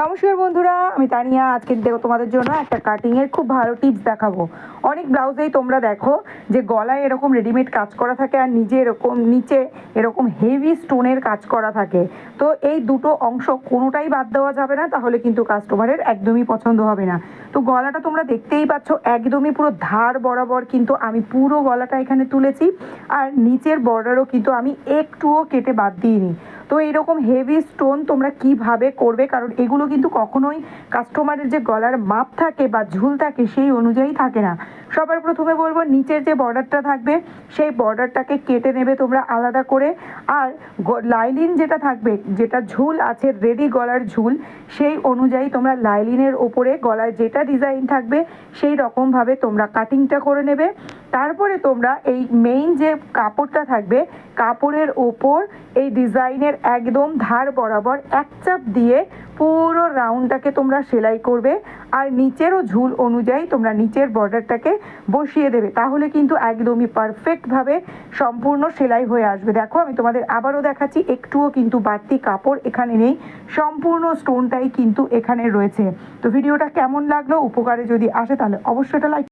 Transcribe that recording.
নমস্কার বন্ধুরা, আমি তানিয়া। আজকে দেখো তোমাদের জন্য একটা কাটিংয়ের খুব ভালো টিপস দেখাবো। অনেক ব্লাউজেই তোমরা দেখো যে গলায় এরকম রেডিমেড কাজ করা থাকে আর নিজে এরকম নিচে এরকম হেভি স্টোনের কাজ করা থাকে। তো এই দুটো অংশ কোনোটাই বাদ দেওয়া যাবে না, তাহলে কিন্তু কাস্টমারের একদমই পছন্দ হবে না। তো গলাটা তোমরা দেখতেই পাচ্ছ, একদমই পুরো ধার বরাবর কিন্তু আমি পুরো গলাটা এখানে তুলেছি। আর নিচের বর্ডারও কিন্তু আমি একটুও কেটে বাদ দিইনি। তো এরকম হেভি স্টোন তোমরা কীভাবে করবে? কারণ এগুলো কিন্তু কখনোই কাস্টমারের যে গলার মাপ থাকে বা ঝুল থাকে সেই অনুযায়ী থাকে না। সবার প্রথমে বলব, নিচের যে বর্ডারটা থাকবে, সেই বর্ডারটাকে কেটে নেবে তোমরা আলাদা করে। আর লাইলিন যেটা থাকবে, যেটা ঝুল আছে রেডি গলার ঝুল, সেই অনুযায়ী তোমরা লাইলিনের ওপরে গলায় যেটা ডিজাইন থাকবে, সেই রকমভাবে তোমরা কাটিংটা করে নেবে। তারপরে তোমরা এই মেইন যে কাপড়টা থাকবে, কাপড়ের ওপর এই ডিজাইনের একদম ধার বরাবর এক চাপ দিয়ে পুরো রাউন্ডটাকে তোমরা সেলাই করবে আর নিচেরও ঝুল অনুযায়ী তোমরা নিচের বর্ডারটাকে বসিয়ে দেবে। তাহলে কিন্তু একদমই পারফেক্টভাবে সম্পূর্ণ সেলাই হয়ে আসবে। দেখো, আমি তোমাদের আবারও দেখাচ্ছি, একটুও কিন্তু বাড়তি কাপড় এখানে নেই। সম্পূর্ণ স্টোনটাই কিন্তু এখানে রয়েছে। তো ভিডিওটা কেমন লাগল, উপকারে যদি আসে, তাহলে অবশ্যই এটা লাইক